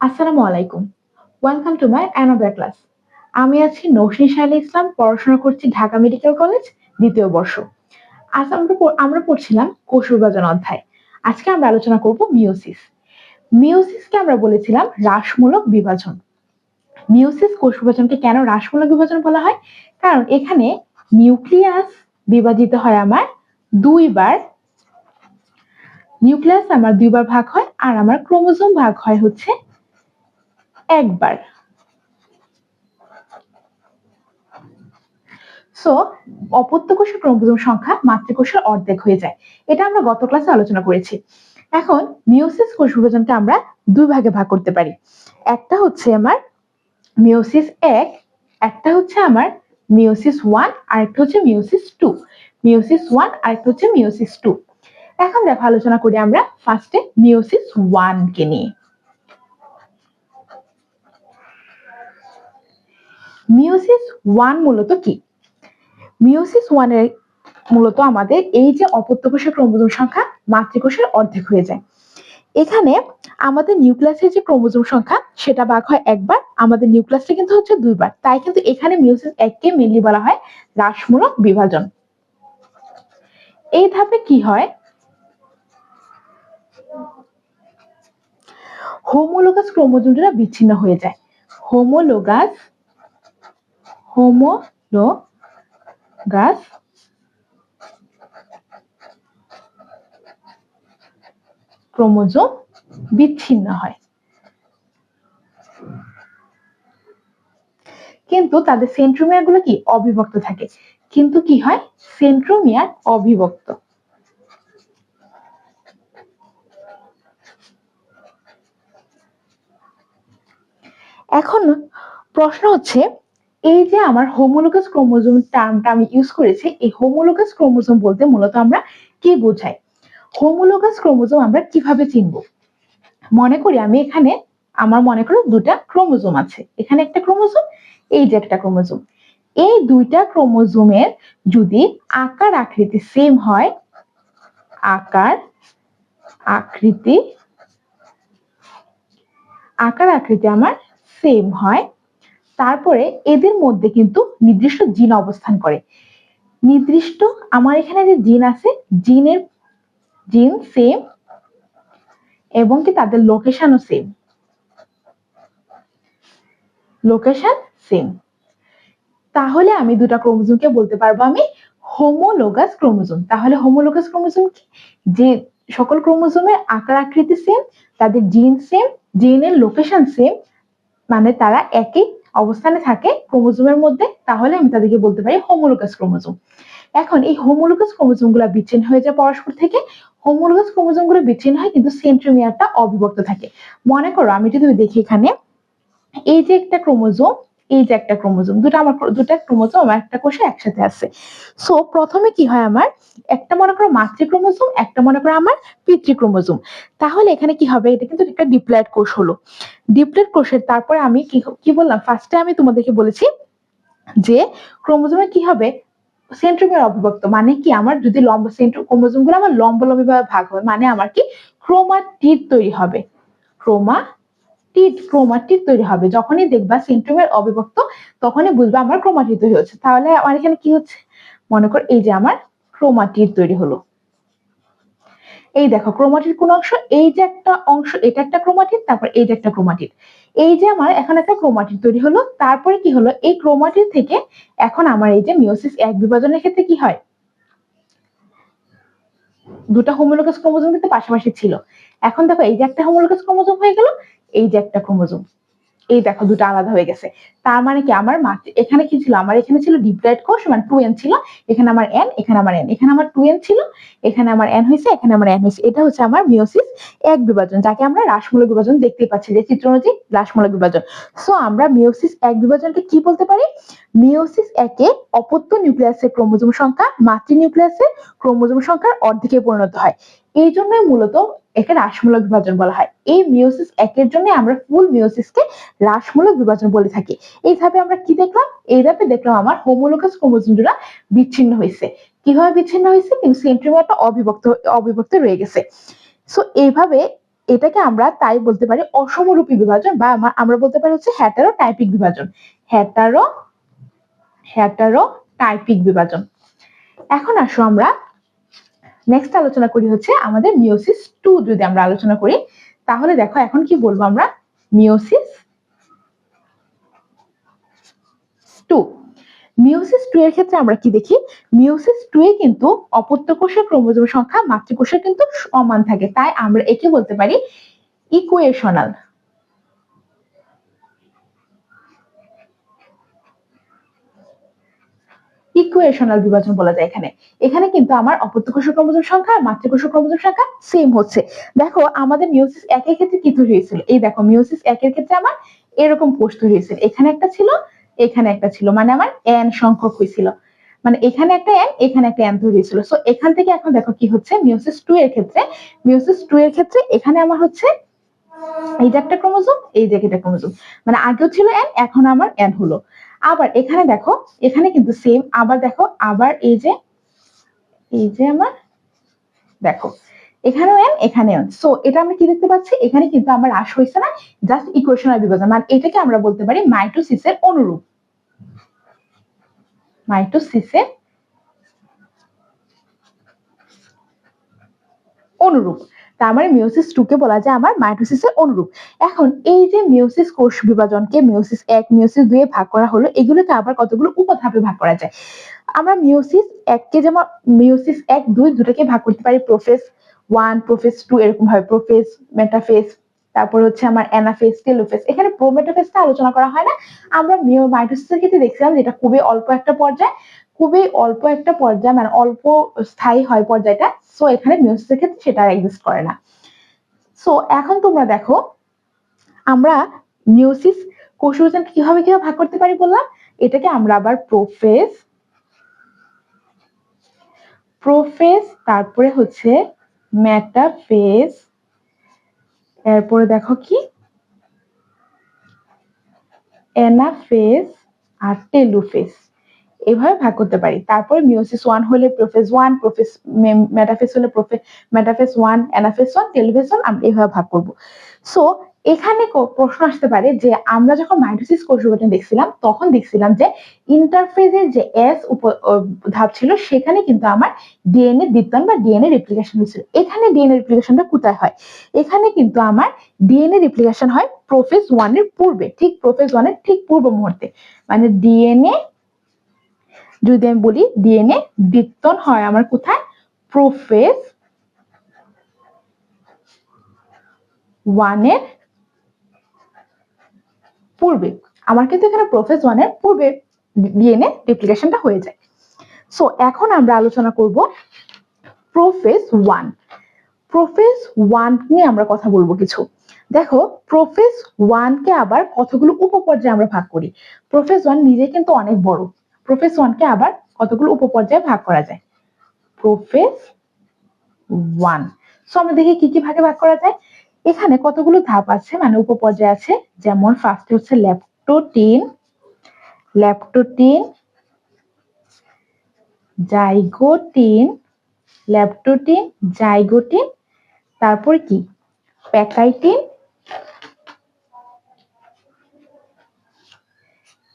আসসালামু আলাইকুম। Welcome to my another class আমি আছি নৌশিন শাইলা ইসলাম, পড়াশোনা করছি ঢাকা মেডিকেল কলেজ দ্বিতীয় বর্ষ। আজ আমরা আমরা পড়ছিলাম কোষ বিভাজন অধ্যায়। আজকে আমরা আলোচনা করব মিওসিস মিওসিসকে আমরা বলেছিলাম হ্রাসমূলক বিভাজন। মিওসিস কোষ বিভাজনকে কেন হ্রাসমূলক বিভাজন বলা হয়? কারণ এখানে নিউক্লিয়াস বিভাজিত হয় আমার দুইবার। নিউক্লিয়াস আমার দুইবার ভাগ হয় আর আমার ক্রোমোজোম ভাগ হয় হচ্ছে একবার। সো অপত্য কোষের ক্রোমোজোম সংখ্যা মাতৃকোষের অর্ধেক হয়ে যায়। এটা আমরা গত ক্লাসে আলোচনা করেছি। এখন মিওসিস কোষ বিভাজনকে আমরা দুই ভাগে ভাগ করতে পারি। একটা হচ্ছে আমার মিওসিস এক, একটা হচ্ছে আমার মিওসিস ওয়ান আর একটা হচ্ছে মিওসিস টু মিওসিস ওয়ান আর একটা হচ্ছে মিওসিস টু এখন দেখো, আলোচনা করি আমরা ফার্স্টে মিওসিস ওয়ান কে নিয়ে। মিওসিস ওয়ান মূলত কি? মিওসিস ওয়ানের মূলত আমাদের এই যে অপত্য কোষের ক্রোমোজোম সংখ্যা মাতৃকোষের অর্ধেক হয়ে যায়। এখানে আমাদের নিউক্লিয়াসের যে ক্রোমোজোম সংখ্যা, সেটা ভাগ হয় একবার, আমাদের নিউক্লিয়াসটা কিন্তু হচ্ছে দুইবার। তাই কিন্তু এখানে মিওসিস এককে মেনলি বলা হয় হ্রাসমূলক বিভাজন। এই ধাপে কি হয়? হোমোলোগাস ক্রোমোজোমটা বিচ্ছিন্ন হয়ে যায়। হোমোলোগাস হোমোলোগাস ক্রোমোজোম বিচ্ছিন্ন হয়। কিন্তু তাদের সেন্ট্রোমিয়ারগুলো কি? অবিভক্ত থাকে। কিন্তু কি হয়? সেন্ট্রোমিয়ার অবিভক্ত। এখন প্রশ্ন হচ্ছে এই যে আমার হোমোলোগাস ক্রোমোজোম টার্মটা আমি ইউজ করেছি, এই হোমোলোগাস ক্রোমোজোম বলতে মূলত আমরা কি বোঝাই? হোমোলোগাস ক্রোমোজোম আমরা কীভাবে চিনব? মনে করি আমি এখানে, আমার মনে করো দুটা ক্রোমোজোম আছে। এখানে একটা ক্রোমোজোম এই যে একটা ক্রোমোজোম এই দুইটা ক্রোমোজোমের যদি আকার আকৃতি সেম হয়, আকার আকৃতি আকার আকৃতি আমার সেম হয় তারপরে এদের মধ্যে কিন্তু নির্দিষ্ট জিন অবস্থান করে। নির্দিষ্ট আমার এখানে যে জিন আছে, জিনের জিন সেম এবং কি তাদের লোকেশনও সেম লোকেশন সেম তাহলে আমি দুটা ক্রোমোজোমকে বলতে পারব আমি হোমোলোগাস ক্রোমোজোম। তাহলে হোমোলোগাস ক্রোমোজোম কি? যে সকল ক্রোমোজোমের আকার আকৃতি সেম তাদের জিন সেম জিনের লোকেশন সেম মানে তারা একই অবস্থানে থাকে ক্রোমোজোমের মধ্যে, তাহলে আমি তাদেরকে বলতে পারি হোমোলোকাস ক্রোমোজোম এখন এই হোমোলোগাস ক্রোমোজোমগুলা বিচ্ছিন্ন হয়ে যায় পরস্পর থেকে। হোমোলোগাস ক্রোমোজোমগুলো বিচ্ছিন্ন হয় কিন্তু সেন্ট্রোমিয়ারটা অবিভক্ত থাকে। মনে করো, আমি যদি দেখি এখানে, এই যে একটা ক্রোমোজোম এই যে একটা ক্রোমোজোম, দুটো আমার দুটা ক্রোমোজোম আমার একটা কোষে একসাথে আছে। সো প্রথমে কি হয় আমার? একটা মনে করো মাতৃ ক্রোমোজোম একটা মনে করো আমার পিতৃ ক্রোমোজোম তাহলে এখানে কি হবে? এটা কিন্তু একটা ডিপ্লয়েড কোষ হলো। ডিপ্লয়েড কোষের তারপরে আমি কি বললাম? ফার্স্টে আমি তোমাদেরকে বলেছি যে ক্রোমোজোমে কি হবে? সেন্ট্রোমিয়ার অবিভক্ত মানে কি আমার যদি লম্ব সেন্ট্রো ক্রোমোজোমগুলো আমার লম্ব লম্বি ভাগ হবে মানে আমার কি ক্রোমাটিড তৈরি হবে। ক্রোমাটিড ক্রোমাটিড তৈরি হবে। যখনই দেখবা সেন্ট্রোমিয়ার অবিভক্ত, তখনই বুঝবা আমার ক্রোমাটিড তৈরি হচ্ছে। তাহলে আমার এখানে কি হচ্ছে? মনে কর এই যে আমার ক্রোমাটিড তৈরি হলো। এই দেখো ক্রোমাটিড কোন অংশ, এই যে একটা অংশ, এটা একটা ক্রোমাটিড তারপর এই যে একটা ক্রোমাটিড এই যে আমার এখন একটা ক্রোমাটিড তৈরি হলো, তারপরে কি হলো? এই ক্রোমাটিড থেকে এখন আমার এই যে মিওসিস এক বিভাজনের ক্ষেত্রে কি হয়? দুটা হোমোলোগাস ক্রোমোজোম কিন্তু পাশাপাশি ছিল। এখন দেখো এই যে একটা হোমোলোগাস ক্রোমোজোম হয়ে গেল এই যে একটা ক্রোমোজোম, এই দেখো দুটো আলাদা হয়ে গেছে। তার মানে কি? আমার এখানে কি ছিল? আমার এখানে ছিল ডিপ্লয়েড কোষ মানে টু এন ছিল। এখানে আমার এন এখানে আমার এন এখানে আমার টু এন ছিল। এখানে আমার এন হয়েছে, এখানে আমার এন হয়েছে। এটা হচ্ছে আমার মিওসিস এক বিভাজন, যাকে আমরা হ্রাসমূলক বিভাজন দেখতে পাচ্ছি। যে চিত্র অনুযায়ী হ্রাসমূলক বিভাজন। সো আমরা মিওসিস এক বিভাজনকে কি বলতে পারি? মিওসিস একে অপত্য নিউক্লিয়াসের ক্রোমোজোম সংখ্যা, মাতৃ নিউক্লিয়াসের ক্রোমোজোম সংখ্যার অর্ধেকে পরিণত হয়। এই জন্যই মূলত একে হ্রাসমূলক বিভাজন বলা হয়। এই মিওসিস একের জন্য আমরা ফুল মিওসিসকে হ্রাসমূলক বিভাজন বলে থাকি। এই ধাপে আমরা কি দেখলাম? এই ধাপে দেখলাম আমার হোমোলোগাস ক্রোমোজোম জোড়া বিচ্ছিন্ন হয়েছে। কীভাবে বিচ্ছিন্ন হয়েছে? কিন্তু সেন্ট্রিমিয়ারটা অবিভক্ত অবিভক্ত রয়ে গেছে। সো এইভাবে এটাকে আমরা তাই বলতে পারি অসমরূপী বিভাজন বা আমরা বলতে পারি হচ্ছে হ্যাটারো টাইপিক বিভাজন। হ্যাটারো হ্যাটারো টাইপিক বিভাজন। এখন আসো আমরা নেক্সট আলোচনা করি হচ্ছে আমাদের মিওসিস টু যদি আমরা আলোচনা করি, তাহলে দেখো এখন কি বলব আমরা? মিওসিস টু মিওসিস টু এর ক্ষেত্রে আমরা কি দেখি? মিওসিস টু এ কিন্তু অপত্য কোষের ক্রোমোজোম সংখ্যা মাতৃকোষের কিন্তু সমান থাকে। তাই আমরা একে বলতে পারি ইকুয়েশনাল ইকুয়েশনাল বিভাজন বলা যায় এখানে। এখানে কিন্তু আমার অপত্যকোষ ক্রোমোজোম সংখ্যা আর মাতৃকোষ ক্রোমোজোম সংখ্যা সেম হচ্ছে। দেখো, আমাদের মিওসিস একের ক্ষেত্রে কি তৈরি হয়েছিল? এই দেখো মিওসিস একের ক্ষেত্রে আমার এরকম কোষ তৈরি হয়েছিল। এখানে একটা ছিল, এখানে একটা ছিল। মানে আমার এন সংখ্যক হয়েছিল। মানে এখানে একটা এন এখানে একটা এন তৈরি হয়েছিল। সো এখান থেকে এখন দেখো কি হচ্ছে? মিওসিস টু এর ক্ষেত্রে মিওসিস টু এর ক্ষেত্রে এখানে আমার হচ্ছে এই যে একটা ক্রোমোজোম, এই যে একটা ক্রোমোজোম। মানে আগেও ছিল এন এখন আমার এন হলো। আবার এখানে দেখো, এখানে কিন্তু সেম আবার দেখো, আবার এই যে এই যে আমার, দেখো, এখানেও এন এখানে এন সো এটা আমরা কি দেখতে পাচ্ছি? এখানে কিন্তু আমার হ্রাস হয়েছে না জাস্ট ইকুয়েশনাল বিভাজন মানে এটাকে আমরা বলতে পারি মাইটোসিসের অনুরূপ। মাইটোসিসের অনুরূপ। তার মানে মিওসিস টু কে বলা যায় আমার মাইটোসিসের অনুরূপ। এখন এই যে মিওসিস কোষ বিভাজনকে মিওসিস এক মিওসিস দুয়ে ভাগ করা হলো এগুলোকে আবার কতগুলো উপধাপে ভাগ করা যায়? আমরা মিওসিস এককে যেমন মিওসিস এক, দুই দুটাকে ভাগ করতে পারি প্রোফেস ওয়ান প্রোফেস টু এরকম ভাবে প্রোফেস মেটাফেস তারপর হচ্ছে আমার অ্যানাফেস টেলোফেস এখানে প্রোমেটাফেসটা আলোচনা করা হয় না। আমরা মিও মাইটোসিসের ক্ষেত্রে দেখছিলাম যেটা খুবই অল্প একটা পর্যায়। খুবই অল্প একটা পর্যায় মানে অল্প স্থায়ী হয় পর্যায়টা সো এখানে মিওসিসের ক্ষেত্রে সেটা আর এক্সিস্ট করে না। সো এখন তোমরা দেখো, আমরা মিওসিস কোষবিভাজনকে কীভাবে কীভাবে ভাগ করতে পারি বললাম? এটাকে আমরা আবার প্রোফেস প্রোফেস তারপরে হচ্ছে মেটাফেস এরপরে দেখো কি? এনাফেস আর টেলুফেস এভাবে ভাগ করতে পারি। তারপরে মিওসিস ওয়ান হলে প্রোফেস ওয়ান প্রোফেস মেটাফেস হলে prophase metaphase one anaphase one telophase one আমরা এভাবে ভাগ করব। সো এখানে প্রশ্ন আসতে পারে যে আমরা যখন মাইটোসিস কোষ বিভাজন দেখছিলাম, তখন দেখছিলাম যে ইন্টারফেজের যে এস ধাপ ছিল, সেখানে কিন্তু আমার ডিএনএ দ্বিত্বন বা ডিএনএ রেপ্লিকেশন হয়েছিল। এখানে ডিএনএ রেপ্লিকেশনটা কোথায় হয়? এখানে কিন্তু আমার ডিএনএ রেপ্লিকেশন হয় প্রোফেস ওয়ানের পূর্বে, ঠিক প্রোফেস ওয়ানের ঠিক পূর্ব মুহূর্তে। মানে ডিএনএ যদি আমি বলি ডিএনএ দ্বিত্বন হয় আমার কোথায়? প্রোফেস ওয়ানের পূর্বে। আমার কিন্তু এখানে প্রোফেস ওয়ানের পূর্বে ডিএনএ রেপ্লিকেশনটা হয়ে যায়। সো এখন আমরা আলোচনা করব প্রোফেস ওয়ান। প্রোফেস ওয়ান নিয়ে আমরা কথা বলব কিছু। দেখো প্রোফেস ওয়ানকে আবার কতগুলো উপপর্যায়ে আমরা ভাগ করি? প্রোফেস ওয়ান নিজে কিন্তু অনেক বড়। প্রোফেস ওয়ানকে আবার কতগুলো উপপর্যায়ে ভাগ করা যায়? প্রোফেস ওয়ান সো আমরা দেখি কি কি ভাগে ভাগ করা যায়? এখানে কতগুলো ধাপ আছে? মানে উপপর্যায় আছে। যেমন ফার্স্টে হচ্ছে ল্যাপটোটিন ল্যাপটোটিন জাইগোটিন ল্যাপটোটিন জাইগোটিন তারপর কি? প্যাকাইটিন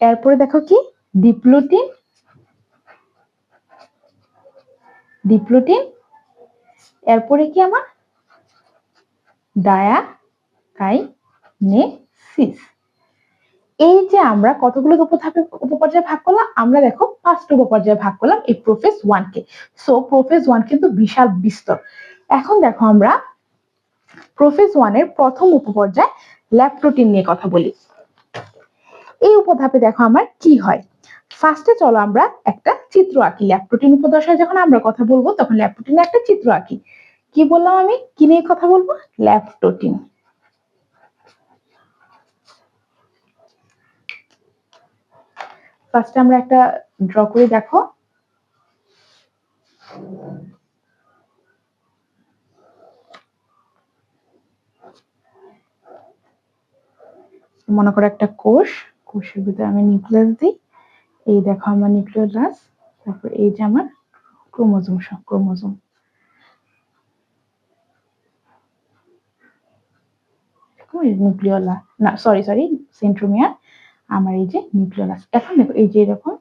এরপরে দেখো কি? ডিপ্লোটিন ডিপ্লোটিন এরপরে কি আমার? ডায়াকাইনেসিস এই যে আমরা কতগুলো উপধাপে উপপর্যায়ে ভাগ করলাম, আমরা দেখো পাঁচটা উপপর্যায়ে ভাগ করলাম এই প্রোফেস কে সো প্রোফেস ওয়ান কিন্তু বিশাল বিস্তর। এখন দেখো আমরা প্রোফেস ওয়ানের প্রথম উপপর্যায় ল্যাপটোটিন নিয়ে কথা বলি। এই উপধাপে দেখো আমার কি হয়? ফার্স্টে চলো আমরা একটা চিত্র আঁকি। ল্যাপটোটিন উপদশায় যখন আমরা কথা বলব, তখন ল্যাপটোটিনের একটা চিত্র আঁকি। কি বললাম আমি? কি নিয়ে কথা বলব? ল্যাপটোটিন ফার্স্টে আমরা একটা ড্র করে, দেখো। মনে করো একটা কোষ, কোষের ভিতরে আমি নিউক্লিয়াস দিই। এই দেখো আমার নিউক্লিয়াস তারপর এই যে আমার ক্রোমোজোম সব, ক্রোমোজোম। নিউক্লিওলা না সরি সরি সেন্ট্রোমিয়ার, আমার এই যে নিউক্লিওলাস এখন দেখো, এই যে এরকম।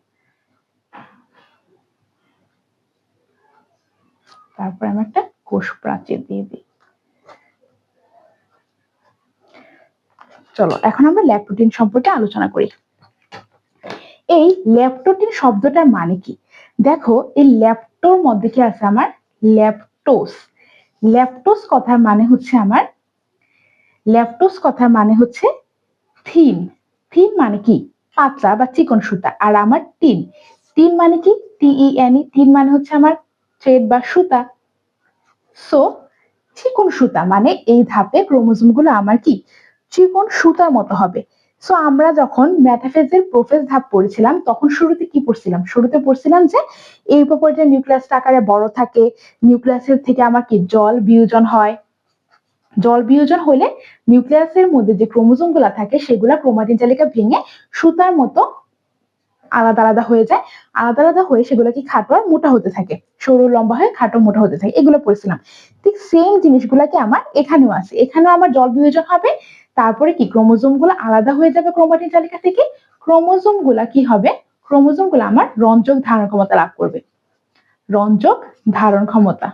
তারপর আমি একটা কোষ প্রাচীর দিয়ে দিই। চলো, এখন আমরা ল্যাপটোটিন সম্পর্কে আলোচনা করি। এই ল্যাপটোটিন শব্দটার মানে কি? দেখো, এই ল্যাপটোর মধ্যে কি আছে আমার? ল্যাপটোস। ল্যাপটোস কথার মানে হচ্ছে আমার? ল্যাপটোস কথার মানে হচ্ছে থিম। থিম মানে কি? পাতলা বা চিকন সুতা আর আমার টিন। টিন মানে কি? টিই এন টিন মানে হচ্ছে আমার থ্রেড বা সুতা। সো চিকন সুতা মানে এই ধাপে ক্রোমোজোমগুলো আমার কি? চিকন সুতার মতো হবে। সো আমরা যখন ম্যাথাফেজের প্রোফেস ধাপ পড়েছিলাম, তখন শুরুতে কি পড়ছিলাম? শুরুতে পড়ছিলাম যে, এই উপপর্যায়ে নিউক্লিয়াসটা আকারে বড় থাকে নিউক্লিয়াসের থেকে আমার কি জল বিয়োজন হয়? জল বিয়োজন হলে নিউক্লিয়াসের মধ্যে যে ক্রোমোজোম থাকে, সেগুলা ক্রোমাটিন জালিকা ভেঙে সুতার মতো আলাদা আলাদা হয়ে যায়। আলাদা আলাদা হয়ে সেগুলো কি খাটো আর মোটা হতে থাকে। সরু, লম্বা হয়ে খাটো, মোটা হতে থাকে। এগুলো পড়ছিলাম। ঠিক সেম জিনিসগুলাকে আমার এখানেও আছে। এখানেও আমার জল বিয়োজন হবে তারপরে কি? ক্রোমোজোমগুলো আলাদা হয়ে যাবে ক্রোমাটিন তালিকা থেকে? ক্রোমোজোমগুলা কি হবে? ক্রোমোজোমগুলো আমার রঞ্জক ধারণ ক্ষমতা লাভ করবে। রঞ্জক ধারণ ক্ষমতা।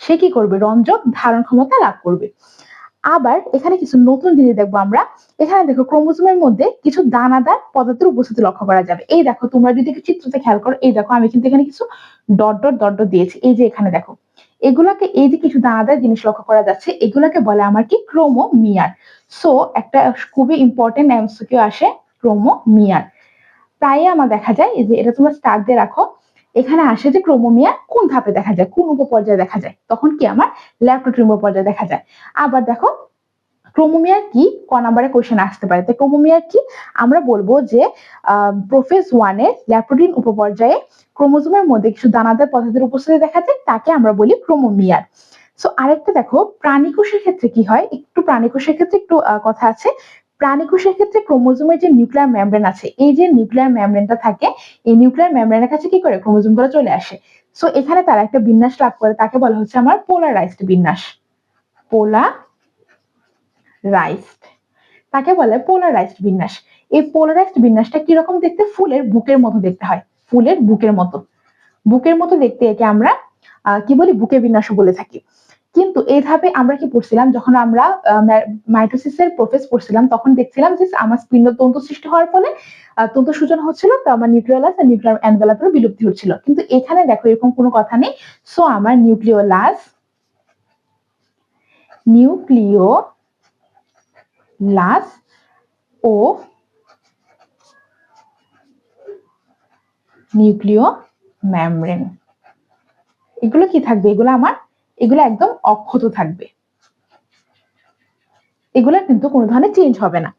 সে কি করবে? রঞ্জক ধারণ ক্ষমতা লাভ করবে। আবার এখানে কিছু নতুন জিনিস দেখব আমরা। এখানে দেখো ক্রোমোজোমের মধ্যে কিছু দানাদার পদার্থের উপস্থিতি লক্ষ্য করা যাবে। এই দেখো, তোমরা যদি চিত্রতে খেয়াল করো, এই দেখো আমি কিন্তু এখানে কিছু ডট ডট ডট ডট দিয়েছি। এই যে এখানে দেখো। এগুলাকে এই যে কিছু দানাদার জিনিস লক্ষ্য করা যাচ্ছে, এগুলাকে বলে আমার কি? ক্রোমোমিয়ার। সো একটা খুবই ইম্পর্টেন্ট এমসিকিউ আসে ক্রোমোমিয়ার। প্রায় আমার দেখা যায় যে এটা তোমরা স্টার দিয়ে রাখো, এখানে আসে যে ক্রোমোমিয়া কোন ধাপে দেখা যায়, কোন উপপর্যায়ে দেখা যায়, তখন কি আমার ল্যাপ্টোট্রিম পর্যায়ে দেখা যায়। আবার দেখো ক্রোমোমিয়ার কি? ক নাম্বারে কোশ্চেন আসতে পারে। তো ক্রোমোমিয়ার কি? আমরা বলব যে প্রোফেস ওয়ানে ল্যাপ্টোটিন উপপর্যায়ে ক্রোমোজোমের মধ্যে কিছু দানাদার পদার্থের উপস্থিতি দেখা যায়, তাকে আমরা বলি ক্রোমোমিয়ার। সো আরেকটা দেখো, প্রাণীকোষের ক্ষেত্রে কি হয়? একটু প্রাণীকোষের ক্ষেত্রে একটু কথা আছে। প্রাণীকোষের ক্ষেত্রে ক্রোমোজোমের যে নিউক্লিয়ার মেমব্রেন আছে, এই যে নিউক্লিয়ার মেমব্রেনটা থাকে, এই নিউক্লিয়ার মেমব্রেনের কাছে কি করে? ক্রোমোজোমগুলো চলে আসে। সো এখানে তারা একটা বিন্যাস লাভ করে, তাকে বলা হচ্ছে আমার পোলারাইজড বিন্যাস। পোলা রাইজড তাকে বলে পোলারাইজড বিন্যাস। এই পোলারাইজড বিন্যাসটা কীরকম দেখতে? ফুলের বুকের মতো দেখতে হয়। ফুলের বুকের মতো। বুকের মতো দেখতে একে আমরা কি বলি? বুকের বিন্যাস বলে থাকি। কিন্তু এই ধাপে আমরা কি পড়ছিলাম? যখন আমরা মাইটোসিসের প্রোফেস পড়ছিলাম, তখন দেখছিলাম যে আমার স্পিন্ড তন্তু সৃষ্টি হওয়ার ফলে তন্তু সূচনা হচ্ছিল, তো আমার নিউক্লিওলাস আর নিউক্লিয়ার অ্যানভেলাপের বিলুপ্তি হচ্ছিল। কিন্তু এখানে দেখো এরকম কোনো কথা নেই। সো আমার নিউক্লিওলাস, নিউক্লিও লাস ও নিউক্লিও ম্যামব্রেন এগুলো কি থাকবে? এগুলো আমার, এগুলো একদম অক্ষত থাকবে। এগুলো কিন্তু কোনো ধরনের চেঞ্জ হবে না।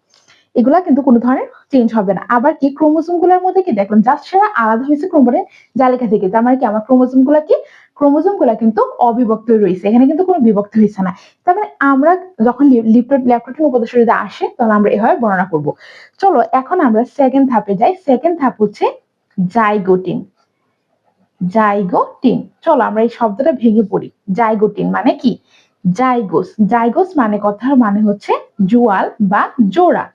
এগুলা কিন্তু কোনো ধরনের চেঞ্জ হবে না। আবার কি ক্রোমোজোমগুলোর মধ্যে কি দেখলাম জাস্ট সেটা আলাদা হয়েছে ক্রোমোজোমের জালিকা থেকে, তার মানে কি আমার ক্রোমোজোমগুলা কি? ক্রোমোজোমগুলা কিন্তু অবিভক্ত রয়েছে, এখানে কিন্তু কোনো বিভক্ত হয়েছে না। তার মানে আমরা যখন ল্যাপটোটিন উপদেশ আসে তখন আমরা এভাবে বর্ণনা করব। চলো, এখন আমরা সেকেন্ড ধাপে যাই। সেকেন্ড ধাপ হচ্ছে জাইগোটিন। জাইগোটিন। চলো, আমরা এই শব্দটা ভেঙে পড়ি। জাইগোটিন মানে কি? জাইগোস। জাইগোস মানে কথার মানে হচ্ছে জুয়াল বা জোড়া।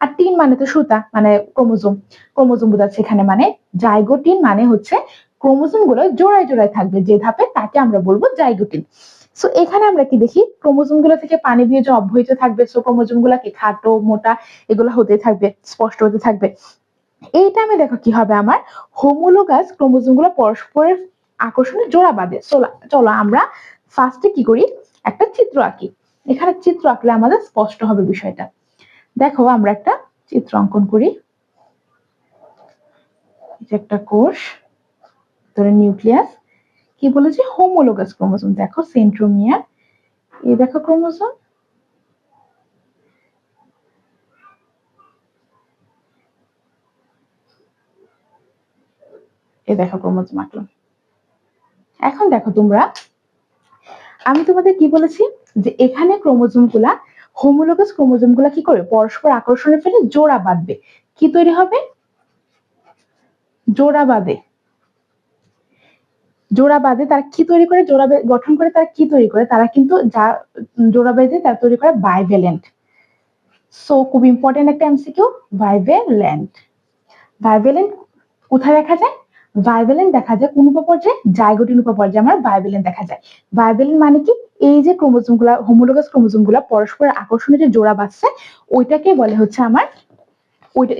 আর টিন মানে তো সুতা মানে ক্রোমোজোম। ক্রোমোজোম বোঝাচ্ছে এখানে মানে জাইগোটিন মানে হচ্ছে ক্রোমোজোমগুলো জোড়ায় জোড়ায় থাকবে, যে ধাপে তাকে আমরা বলব জাইগোটিন। সো এখানে আমরা কি দেখি? ক্রোমোজোমগুলো থেকে পানি দিয়ে যে অব্যাহত থাকবে সো ক্রোমোজোম গুলাকে খাটো, মোটা এগুলো হতে থাকবে, স্পষ্ট হতে থাকবে। এইটা আমি দেখো কি হবে আমার? হোমোলোগাস ক্রোমোজোমগুলো পরস্পরের আকর্ষণে জোড়া বাঁধে। চলো আমরা ফার্স্টে কি করি? একটা চিত্র আঁকি। এখানে চিত্র আঁকলে আমাদের স্পষ্ট হবে বিষয়টা। দেখো আমরা একটা চিত্র অঙ্কন করি। একটা কোষ ধরে নিউক্লিয়াস। কি বলেছে? Homologous chromosome. দেখো সেন্ট্রোমিয়ার এই দেখো ক্রোমোজোম। এই দেখো ক্রোমোজোম আঁকলাম। এখন দেখো তোমরা, আমি তোমাদের কি বলেছি? যে এখানে ক্রোমোজোমগুলা হোমোলোগাস ক্রোমোজোমগুলা কি করে? পরস্পর আকর্ষণে ফেলে জোড়া বাঁধবে। কি তৈরি হবে? জোড়া বাঁধে। জোড়া বাঁধে, তারা কি তৈরি করে? জোড়া গঠন করে তারা কি তৈরি করে? তারা কিন্তু যা জোড়া বেঁধে, তারা তৈরি করে বাইভ্যালেন্ট সো খুব ইম্পর্টেন্ট একটা এমসিকিউ বাইভ্যালেন্ট বাইভ্যালেন্ট কোথায় দেখা যায়? ভাইভেলেন্ট দেখা যায় কোন উপপর্যায়ে? জাইগোটিন উপপর্যায়ে আমার ভাইভেলেন্ট দেখা যায়। ভাইভেলেন্ট মানে কি? এই যে ক্রোমোজোমগুলা হোমোলোগাস ক্রোমোজোমগুলা পরস্পরের আকর্ষণে যে জোড়া বাঁধছে, ওইটাকে বলে হচ্ছে আমার ওইটা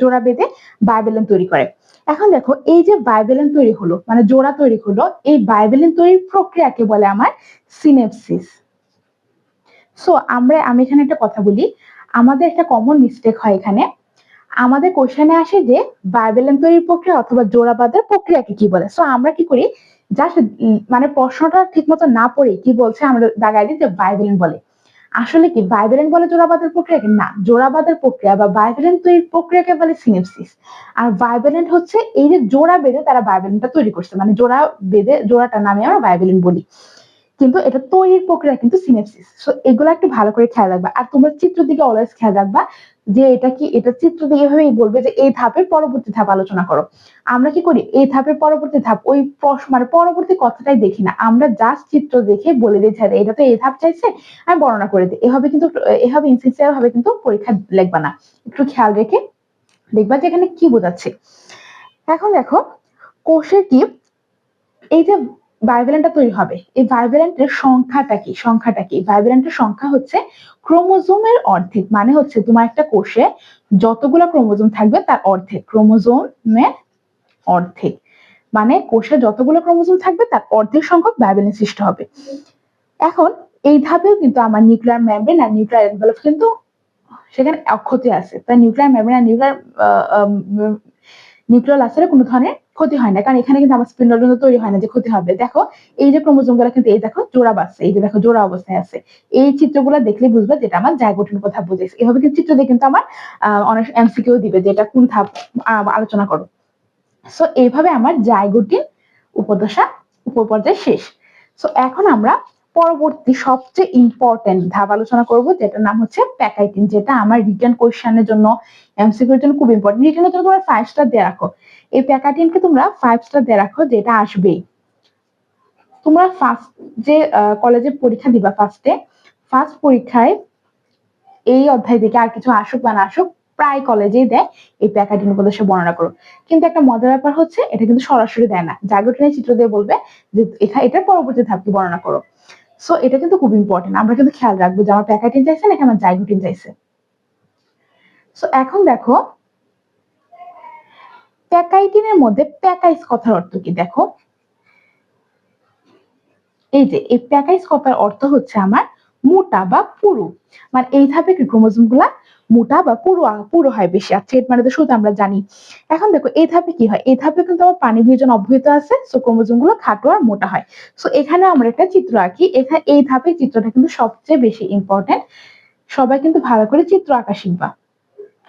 জোড়া বেঁধে বাইবেলেন তৈরি করে। এখন দেখো, এই যে বাইবেলেন তৈরি হলো মানে জোড়া তৈরি হলো, এই বাইবেলেন তৈরির প্রক্রিয়াকে বলে আমার সিনেপসিস সো আমরা, আমি এখানে একটা কথা বলি। আমাদের একটা কমন মিস্টেক হয় এখানে। আমাদের কোশ্চেনে আসে যে বাইবেলেন তৈরির প্রক্রিয়া অথবা জোড়া বাঁধার প্রক্রিয়াকে কি বলে? সো আমরা কি করি? জাস্ট মানে প্রশ্নটা ঠিক মতো না পড়ে কি বলছে আমরা দাগাই দিই যে বাইবেলেন বলে। আসলে কি বাইবেলেন বলে জোড়াবাদের প্রক্রিয়াকে না, জোড়াবাদের প্রক্রিয়া বা বাইবেলেন তৈরির প্রক্রিয়াকে বলে সিনেপসিস আর বাইবেলেন হচ্ছে এই যে জোড়া বেঁধে তারা বাইবেলেনটা তৈরি করছে। মানে জোড়া বেঁধে জোড়াটা নামে আমরা বাইবেলেন বলি। কিন্তু এটা তৈরির প্রক্রিয়া কিন্তু সিনেপসিস সো এগুলো একটু ভালো করে খেয়াল রাখবা। আর তোমরা চিত্র দিকে অলওয়েজ খেয়াল রাখবা। যে এটা কি এটা চিত্র দিকে এভাবেই বলবে যে এই ধাপের পরবর্তী ধাপ আলোচনা করো। আমরা কি করি? এই ধাপের পরবর্তী ধাপ ওই প্রশ্ন মানে পরবর্তী কথাটাই দেখি না। আমরা জাস্ট চিত্র দেখে বলে দিই "আচ্ছা, এটা তো এই ধাপ চাইছে আমি বর্ণনা করে দিই। এভাবে কিন্তু এভাবে ইনসিনসিয়ার ভাবে কিন্তু পরীক্ষা লিখবা না। একটু খেয়াল রেখে দেখবা যে এখানে কি বোঝাচ্ছে। এখন দেখো কোষের কি এই যে ভাইভ্যালেন্টটা তৈরি হবে। এই ভাইভ্যালেন্টের সংখ্যাটা কি? সংখ্যাটা কি? ভাইভ্যালেন্টের সংখ্যা হচ্ছে ক্রোমোজোমের অর্ধেক। মানে হচ্ছে তোমার একটা কোষে যতগুলো ক্রোমোজোম থাকবে তার অর্ধেক। ক্রোমোজোমের অর্ধেক। মানে কোষে যতগুলো ক্রোমোজোম থাকবে তার অর্ধেক সংখ্যক ভাইভ্যালেন্ট সৃষ্টি হবে। এখন এই ধাপেও কিন্তু আমার নিউক্লিয়ার মেমব্রেন আর নিউক্লিয়ার এনভেলপ কিন্তু সেখানে অক্ষতি আছে। তাই নিউক্লিয়ার মেমব্রেন আর নিউক্লিয়ার নিউক্লিয়ার আসলে কোনো ধরনের ক্ষতি হয় না। কারণ এখানে কিন্তু আমার স্পিন্ডল তৈরি হয় না যে ক্ষতি হবে। দেখো, এই যে ক্রোমোজোমগুলো কিন্তু এই দেখো জোড়া বাসছে এই যে দেখো জোড়া অবস্থায় আছে। এই চিত্রগুলো দেখলে বুঝবে যেটা আমার জায়গোটিন কথা বুঝেছে এভাবে কিন্তু চিত্র দিয়ে কিন্তু আমার অনেক এমসিকিউ দিবে যে এটা কোন ধাপ আলোচনা করো। সো এইভাবে আমার জায়গোটিন উপদশা, উপপর্যায় শেষ। সো এখন আমরা পরবর্তী সবচেয়ে ইম্পর্টেন্ট ধাপ আলোচনা করব, যেটার নাম হচ্ছে প্যাকাইটিন যেটা আমার রিটার্ন কোয়েশ্চেনের জন্য এমসিকিউর জন্য খুব ইম্পর্টেন্ট রিটার্নের জন্য তোমরা ফাইভ স্টার দিয়ে রাখো। এই প্যাকাটিনকে তোমরা ফাইভ স্টার দিয়ে রাখো, যেটা আসবেই তোমরা ফার্স্ট যে কলেজে পরীক্ষা দিবা ফার্স্টে ফার্স্ট পরীক্ষায় এই অধ্যায় থেকে আর কিছু আসুক বা না আসুক, প্রায় কলেজেই দেয় এই প্যাকাটিন উপদেশে বর্ণনা করো। কিন্তু একটা মজার ব্যাপার হচ্ছে, এটা কিন্তু সরাসরি দেয় না। জাগরণের চিত্র দিয়ে বলবে যে, এটা, এটার পরবর্তী ধাপকে বর্ণনা করো। সো এটা কিন্তু খুব ইম্পর্টেন্ট আমরা কিন্তু খেয়াল রাখব যে আমার প্যাকাটিন চাইছে নাকি আমার জাইগোটিন চাইছে। সো এখন দেখো, প্যাকাইটিনের মধ্যে প্যাকাইস কথার অর্থ কি? দেখো, এই যে, এই প্যাকাইস কথার অর্থ হচ্ছে আমার মোটা বা পুরু। মানে এই ধাপে ক্রোমোজোমগুলা মোটা বা পুরো পুরো হয় বেশি? আর থ্রেড মানে তো শুধু আমরা জানি। এখন দেখো, এই ধাপে কি হয়? এই ধাপে কিন্তু আমার পানি বিয়োজন অব্যাহত আছে সো ক্রোমোজোমগুলো খাটো আর মোটা হয়। সো এখানে আমরা একটা চিত্র আঁকি। এখানে এই ধাপে চিত্রটা কিন্তু সবচেয়ে বেশি ইম্পর্টেন্ট সবাই কিন্তু ভালো করে চিত্র আঁকা শিখবা।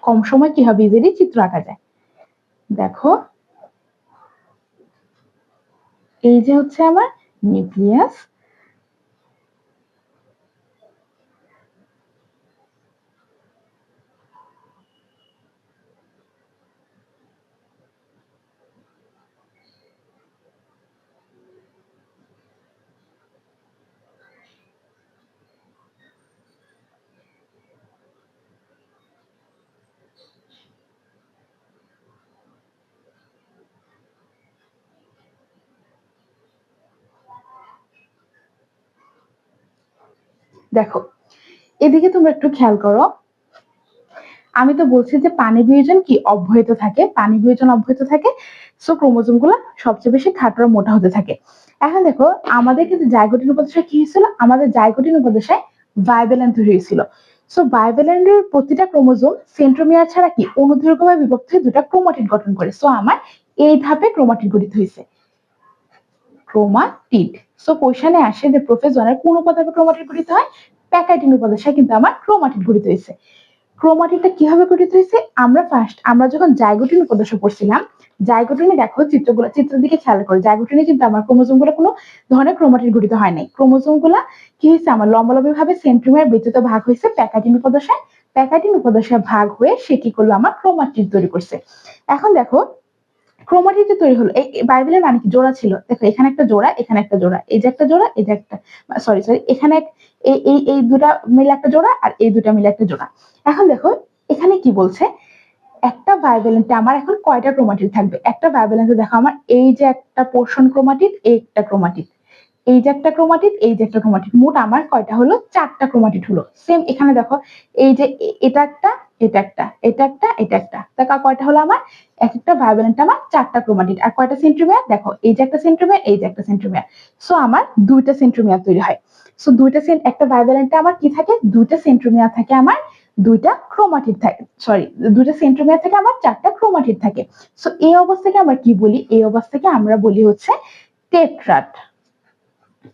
কম সময় কি হবে? ইজিলি চিত্র আঁকা যায়। দেখো। এই যে হচ্ছে আমার নিউক্লিয়াস দেখো, এদিকে তোমরা একটু খেয়াল করো। আমি তো বলছি যে পানি বিয়োজন কি? অব্যাহত থাকে। পানি বিয়োজন অব্যাহত থাকে। সো ক্রোমোজোমগুলো সবচেয়ে বেশি খাটো মোটা হতে থাকে। এখন দেখো, আমাদের কিন্তু জাইগোটিন উপদেশায় কি হয়েছিল? আমাদের জাইগোটিন উপদেশায় ভাইবেলেন্ট তৈরি হয়েছিল। সো ভাইবেলেন্টের প্রতিটা ক্রোমোজোম সেন্ট্রোমিয়ার ছাড়া কি? অনুদৈর্ঘ্যভাবে বিভক্ত হয়ে দুটা ক্রোমাটিড গঠন করে। সো আমার এই ধাপে ক্রোমাটিড গঠিত হয়েছে। ক্রোমাটিড সো কোশ্চেনে আসে যে প্রোফেজনের কোন উপাদানে ক্রোমাটিড গঠিত হয়? প্যাকাইটিন উপদেশায় কিন্তু আমার ক্রোমাটিড গঠিত হয়েছে। ক্রোমাটিডটা কীভাবে গঠিত হয়েছে? আমরা ফার্স্ট আমরা যখন জাইগোটিন উপদেশ পড়ছিলাম, জাইগোটিনে দেখো চিত্রগুলো, চিত্রের দিকে খেয়াল করো। জাইগোটিনে কিন্তু আমার ক্রোমোজোমগুলো কোনো ধরনের ক্রোমাটিড গঠিত হয় নাই। ক্রোমোজোমগুলা কি হয়েছে? আমার লম্বালম্বি ভাবে সেন্ট্রিমিয়ার ব্যতীত ভাগ হয়েছে প্যাকাটিন উপদশায় প্যাকাটিন উপদশায় ভাগ হয়ে সে কি করল? আমার ক্রোমাটিড তৈরি করছে। এখন দেখো ক্রোমাটিড তৈরি হলো, এই বাইবেলের মানে কি? জোড়া ছিল। দেখো, এখানে একটা জোড়া, এখানে একটা জোড়া। এই যে একটা জোড়া, এই যে একটা সরি সরি এখানে এই এই এই দুটা মিলে একটা জোড়া আর এই দুটা মিলে একটা জোড়া। এখন দেখো, এখানে কি বলছে? একটা ভায়োলেন্টে আমার এখন কয়টা ক্রোমাটিড থাকবে? একটা ভায়োলেন্টে দেখো, আমার এই যে একটা পোর্শন ক্রোমাটিড, এই একটা ক্রোমাটিড। এই যে একটা ক্রোমাটিড এই যে একটা ক্রোমাটিড মোট আমার কয়টা হলো? চারটা ক্রোমাটিড হলো। সেম এখানে দেখো, এই যে এটা একটা এটা একটা এটা একটা এটা একটা। দেখো কয়টা হলো আমার? এক একটা ভাইভ্যালেন্ট আমার চারটা ক্রোমাটিড আর কয়টা সেন্ট্রোমিয়ার দেখো, এই যে একটা সেন্ট্রোমিয়ার এই যে একটা সেন্ট্রোমিয়ার সো আমার দুইটা সেন্ট্রোমিয়ার তৈরি হয়। সো দুইটা একটা ভাইভ্যালেন্টে আমার কি থাকে? দুইটা সেন্ট্রোমিয়ার থাকে আমার, দুইটা ক্রোমাটিড থাকে সরি দুইটা সেন্ট্রোমিয়ার থেকে আমার, চারটা ক্রোমাটিড থাকে। সো এই অবস্থাকে আমরা কি বলি? এই অবস্থাকে আমরা বলি হচ্ছে টেট্রাট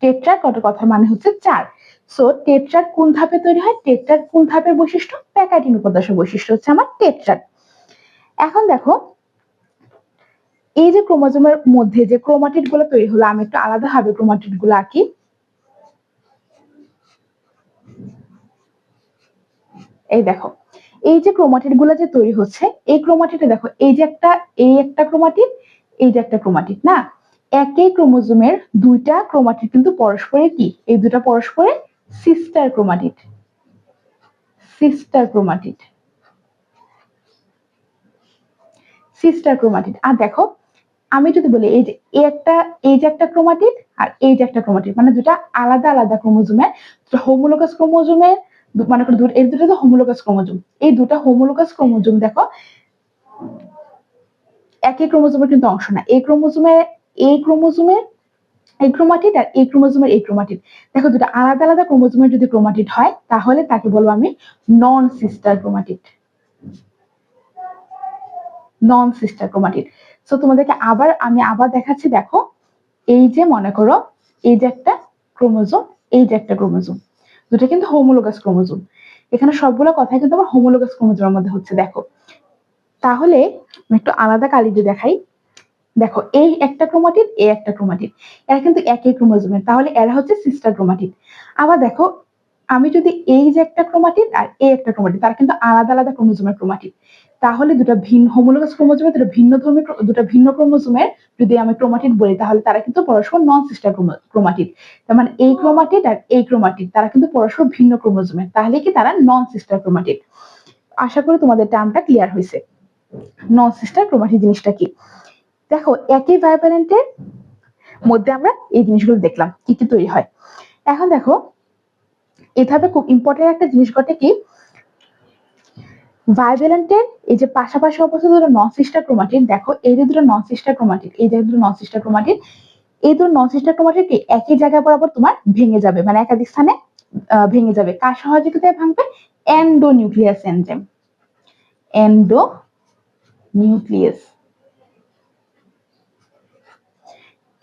টেট্রাট কত কথা মানে হচ্ছে চার। সো টেট্রাট কোন ধাপে তৈরি হয়? টেট্রাট কোন ধাপের বৈশিষ্ট্য? প্যাকাটিন উপাদান বৈশিষ্ট্য হচ্ছে আমার টেট্রাট এখন দেখো, এই যে ক্রোমোজোমের মধ্যে যে ক্রোমাটিডগুলো তৈরি হলো, আমি একটু আলাদা ভাবে ক্রোমাটিডগুলো আঁকি। এই দেখো, এই যে ক্রোমাটিডগুলো যে তৈরি হচ্ছে, এই ক্রোমাটিডে দেখো, এই যে একটা, এই একটা ক্রোমাটিড, এই যে একটা ক্রোমাটিড, না? একই ক্রোমোজোমের দুইটা ক্রোমাটিড কিন্তু পরস্পরের কি? এই দুটা পরস্পরের sister chromatid. Sister chromatid. Sister chromatid. আর দেখো, আমি যদি বলি এই যে একটা, এই যে একটা ক্রোমাটিড আর এই যে একটা ক্রোমাটিড মানে দুটা আলাদা আলাদা ক্রোমোজোমের হোমোলোগাস ক্রোমোজোমের মানে এই দুটো তো হোমোলোগাস ক্রোমোজোম। এই দুটা হোমোলোগাস ক্রোমোজোম দেখো একই ক্রোমোজোমের কিন্তু অংশ না। এই ক্রোমোজোমের এই ক্রোমোজোমের এই ক্রোমাটিড আর এই ক্রোমোজোমের এই ক্রোমাটিড দেখো দুটো আলাদা আলাদা ক্রোমোজোমের যদি ক্রোমাটিড হয়, তাহলে তাকে বলব আমি non sister chromatid non sister chromatid so তোমাদেরকে আবার, আমি আবার দেখাচ্ছি, দেখো, এই যে মনে করো, এই যে একটা ক্রোমোজোম এই যে একটা ক্রোমোজোম দুটো কিন্তু হোমোলোগাস ক্রোমোজোম এখানে সবগুলো কথাই কিন্তু আমার হোমোলোগাস ক্রোমোজোমের মধ্যে হচ্ছে, দেখো। তাহলে একটু আলাদা কালি দেখাই। দেখো, এই একটা ক্রোমাটিড এই একটা ক্রোমাটিড এরা কিন্তু একই ক্রোমোজোমের তাহলে এরা হচ্ছে সিস্টার ক্রোমাটিড আবার দেখো, আমি যদি এই যে একটা ক্রোমাটিড আর এই একটা ক্রোমাটিড তারা কিন্তু আলাদা আলাদা ক্রোমোজোমের ক্রোমাটিড তাহলে দুটো ভিন্ন হোমোলোগাস ক্রোমোজোমে দুটো ভিন্ন ধর্মী, দুটো ভিন্ন ক্রোমোজোমের যদি আমি ক্রোমাটিড বলি, তাহলে তারা কিন্তু পরস্পর নন সিস্টার ক্রোমাটিড তার মানে এই ক্রোমাটিড আর এই ক্রোমাটিড তারা কিন্তু পরস্পর ভিন্ন ক্রোমোজোমের তাহলে কি তারা নন সিস্টার ক্রোমাটিড আশা করি তোমাদের টার্মটা ক্লিয়ার হয়েছে। নন সিস্টার ক্রোমাটিড জিনিসটা কি? দেখো একই ভাইব্রেন্টের মধ্যে আমরা এই জিনিসগুলো দেখলাম, কি কি তৈরি হয়। এখন দেখো, এভাবে খুব ইম্পর্টেন্ট একটা জিনিস ঘটে কি ভাইভ্যালেন্টের এই যে পাশাপাশি অবস্থিত দুটো নন সিস্টার ক্রোমাটিড দেখো, এই যে দুটো নন সিস্টার ক্রোমাটিড এই যে দুটো নন সিস্টার ক্রোমাটিড এই দুটো নন সিস্টার ক্রোমাটিড কি একই জায়গায় বরাবর তোমার ভেঙে যাবে মানে একাধিক স্থানে ভেঙে যাবে। কার সহযোগিতায় ভাঙবে? Endonuclease enzyme. Endo nucleus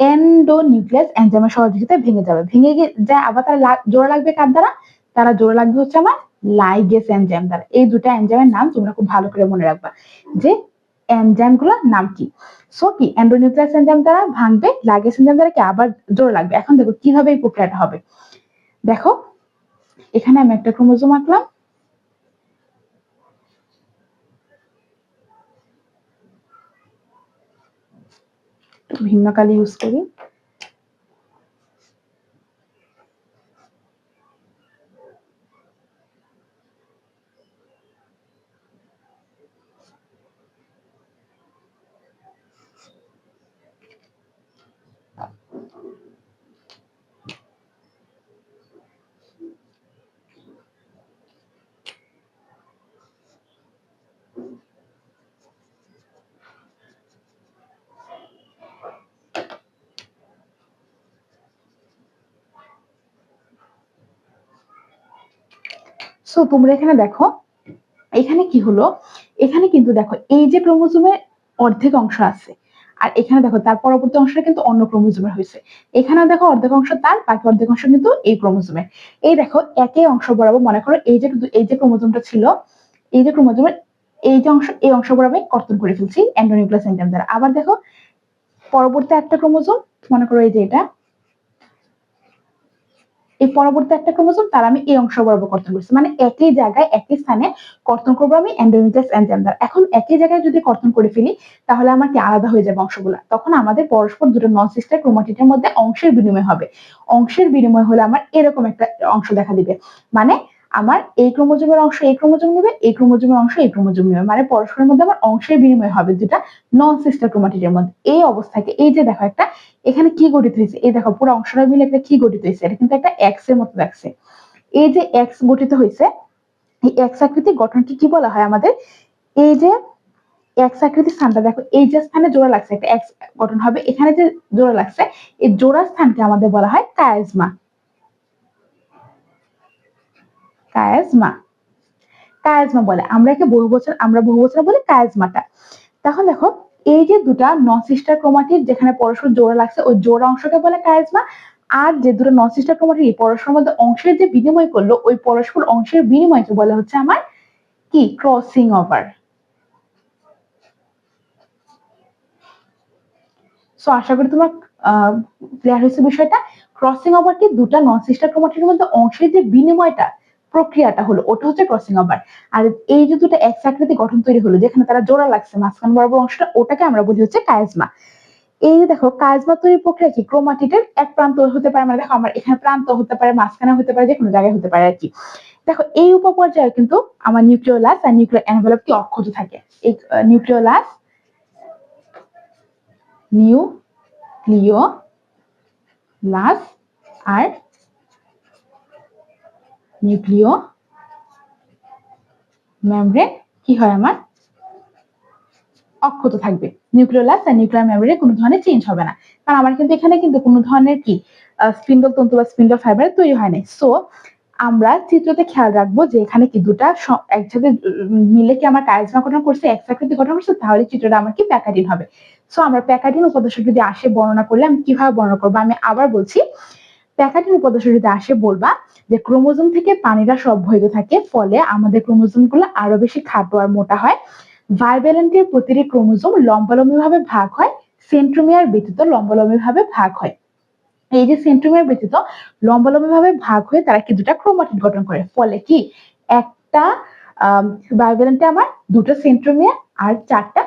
endonuclease এনজাইমের সহযোগিতায় ভেঙে যাবে। ভেঙে যায় আবার তারা জোড়া লাগবে কার দ্বারা? তারা জোড়া লাগবে হচ্ছে আমার লাইগেস এনজাইম দ্বারা। এই দুটা এনজাইমের নাম তোমরা খুব ভালো করে মনে রাখবা যে এনজাইমগুলোর নাম কি? সো কি? এন্ডোনিউক্লিয়াস এনজাইম দ্বারা ভাঙবে লাইগেস এনজাইম দ্বারা কি আবার জোড়া লাগবে? এখন দেখো কীভাবে এই প্রক্রিয়াটা হবে। দেখো, এখানে আমি একটা ক্রোমোজোম আঁকলাম একটু ভিন্ন কালি ইউজ করি। সো তোমরা এখানে দেখো, এখানে কি হলো? এখানে কিন্তু দেখো, এই যে ক্রোমোজোমের অর্ধেক অংশ আছে, আর এখানে দেখো, তার পরবর্তী অংশটা কিন্তু অন্য ক্রোমোজোমের হয়েছে। এখানেও দেখো অর্ধেক অংশ তার, বাকি অর্ধেক অংশ কিন্তু এই ক্রোমোজোমের। এই দেখো একই অংশ বরাবর মনে করো, এই যে এই যে ক্রোমোজোমটা ছিল, এই যে ক্রোমোজোমের, এই যে অংশ, এই অংশ বরাবর কর্তন করে ফেলছি এন্ডোনিউক্লিয়াস এনজাইম দ্বারা। আবার দেখো, পরবর্তী একটা ক্রোমোজোম, মনে করো এই যে এটা এই পরবর্তী একটা ক্রোমোজোম, তার আমি এই অংশ বরাবর কর্তন করছি। মানে একই জায়গায়, একই স্থানে কর্তন করব আমি অ্যান্ডোমিটাস অ্যান্ডার এখন একই জায়গায় যদি কর্তন করে ফেলি, তাহলে আমার কি আলাদা হয়ে যাবে অংশগুলো? তখন আমাদের পরস্পর দুটো নন সিস্টার ক্রোমাটিডের মধ্যে অংশের বিনিময় হবে। অংশের বিনিময় হলে আমার এরকম একটা অংশ দেখা দিবে। মানে আমার এই ক্রোমোজোমের অংশ এই ক্রোমোজোম নেবে এই ক্রোমোজোমের অংশ এই ক্রোমোজোম নেবে। মানে পরস্পরের মধ্যে আমার অংশের বিনিময় হবে যেটা নন সিস্টার ক্রোমাটিডের মধ্যে। এই অবস্থাকে, এই যে দেখো একটা, এখানে কি গঠিত হয়েছে? এই দেখো, পুরো অংশটা মিলে একটা কি গঠিত হয়েছে? এটা কিন্তু একটা এক্সের মতো দেখছে এই যে এক্স গঠিত হয়েছে, এই এক্স আকৃতির গঠনকে কি বলা হয় আমাদের? এই যে এক্স আকৃতির স্থানটা, দেখো, এই যে স্থানে জোড়া লাগছে, একটা এক্স গঠন হবে, এখানে যে জোড়া লাগছে, এই জোড়া স্থানকে আমাদের বলা হয় কায়াজমা কায়াজমা। কায়াজমা বলে, আমরা একে বহু বছর, আমরা বহু বছর বলি কায়াজমাটা। তখন দেখো, এই যে দুটা নন সিস্টার ক্রোমাটিড যেখানে পরস্পর জোড়া লাগছে, ওই জোড়া অংশকে বলে কায়াজমা, আর যে দুটো নন সিস্টার ক্রোমাটিড পরস্পর মধ্যে অংশের যে বিনিময় করল, ওই পরস্পর অংশের বিনিময়কে বলা হচ্ছে আমার কি? ক্রসিং ওভার সো আশা করি তোমার ক্লিয়ার হয়েছে বিষয়টা। ক্রসিং ওভার কি দুটা নন সিস্টার ক্রোমাটিডের মধ্যে অংশের যে বিনিময়টা প্রক্রিয়াটা হলো, ওটা হচ্ছে ক্রসিং ওভার আর এই যে দুটো এক আকৃতি গঠন তৈরি হলো, যেখানে তারা জোড়া লাগছে, মাঝখান বরাবর অংশটা, ওটাকে আমরা বলি হচ্ছে কায়াজমা। এই যে দেখো, কায়াজমা তৈরি প্রক্রিয়া কি? ক্রোমাটিডের এক প্রান্ত হতে পারে মানে দেখো আমার এখানে প্রান্ত হতে পারে, মাঝখানে হতে পারে যে কোনো জায়গায় হতে পারে আর কি। দেখো, এই উপপর্যায়ে কিন্তু আমার নিউক্লিওলাস আর নিউক্লিয়ার এনভেলপ কি অক্ষত থাকে। এই নিউক্লিওলাস নিউক্লিওলাস আর নিউক্লিও মেমব্রেন কি হয় আমার? অক্ষত থাকবে। নিউক্লিওলাস আর নিউক্লিয়ার মেমব্রেনে কোনো ধরনের চেঞ্জ হবে না। কারণ আমার কিন্তু এখানে কিন্তু কোনো ধরনের কি স্পিন্ডল তন্তু বা স্পিন্ডল ফাইবার তৈরি হয় নাই। সো আমরা চিত্রতে খেয়াল রাখব যে এখানে কি দুটা একসাথে মিলে কি আমার কায়াজমা গঠন করছে এক আকৃতি গঠন করছে, তাহলে চিত্রটা আমার কি প্যাকাটিন হবে? সো আমরা প্যাকাটিন উপদেশ যদি আসে বর্ণনা করলে আমি কীভাবে বর্ণনা করব? আমি আবার বলছি প্যাকাটিন উপদেশ যদি আসে বলবা যে ক্রোমোজোম থেকে পানিরা সব বহিত থাকে, ফলে আমাদের ক্রোমোজোমগুলো আরও বেশি খাটো আর মোটা হয়। ভাইভ্যালেন্টের প্রতিটি ক্রোমোজোম লম্বালম্বি ভাবে ভাগ হয়, সেন্ট্রোমিয়ার ব্যতীত লম্বালম্বি ভাবে ভাগ হয়। এই যে সেন্ট্রোমিয়ার ব্যতীত লম্বালম্বি ভাবে ভাগ হয়ে তারা কি দুটা ক্রোমাটিড গঠন করে। ফলে কি? একটা ভাইভ্যালেন্টে আমার দুটো সেন্ট্রোমিয়ার আর চারটা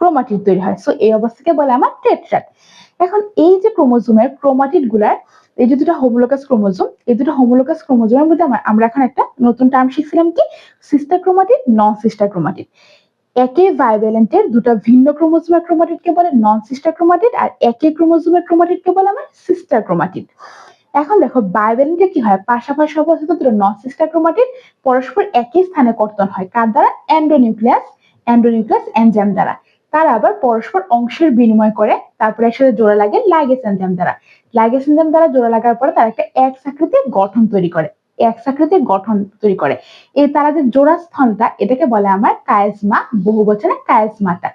ক্রোমাটিড তৈরি হয়। সো এই অবস্থাকে বলে আমার টেট্রাট। এখন এই যে ক্রোমোজোমের ক্রোমাটিডগুলার এই যে দুটো হোমোলোকাস ক্রোমোজোম এই দুটো হোমোলোকাস ক্রোমোজোমের মধ্যে আমরা এখন একটা নতুন টার্ম শিখছিলাম কি? Sister chromatid non sister chromatid একে ভাইভ্যালেন্টের দুটো ভিন্ন ক্রোমোজোমের ক্রোমাটিডকে বলে নন সিস্টার ক্রোমাটিড আর একই ক্রোমোজোমের ক্রোমাটিডকে বলে আমার সিস্টার ক্রোমাটিড এখন দেখো বায়োভ্যালেন্টে কি হয়? পাশাপাশি অবস্থিত দুটো নন সিস্টার ক্রোমাটিড পরস্পর একই স্থানে কর্তন হয়। কার দ্বারা? এন্ডোনিউক্লিয়াস এন্ডোনিউক্লিয়াস এনজাইম দ্বারা। তারা আবার পরস্পর অংশের বিনিময় করে, তারপরে একসাথে জোড়া লাগে লাইগেস এনজাইম দ্বারা। লাইগেস এনজাইম দ্বারা জোড়া লাগার পরে তারা একটা এক্স আকৃতির গঠন তৈরি করে এক্স আকৃতির গঠন তৈরি করে। এই তারা যে জোড়া স্থলটা এটাকে বলে আমার কায়াজমা বহু বচনে কায়াজমাটা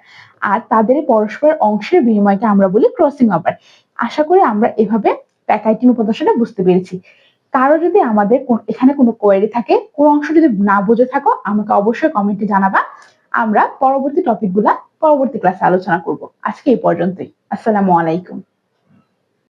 আর তাদের পরস্পর অংশের বিনিময়কে আমরা বলি ক্রসিং ওভার আশা করি আমরা এভাবে প্যাকাইটিন উপদর্শনটা বুঝতে পেরেছি। কারও যদি আমাদের এখানে কোনো কোয়েরি থাকে, কোন অংশ যদি না বুঝে থাকো, আমাকে অবশ্যই কমেন্টে জানাবা। আমরা পরবর্তী টপিকগুলা পরবর্তী ক্লাসে আলোচনা করব। আজকে এই পর্যন্তই। আসসালামু আলাইকুম।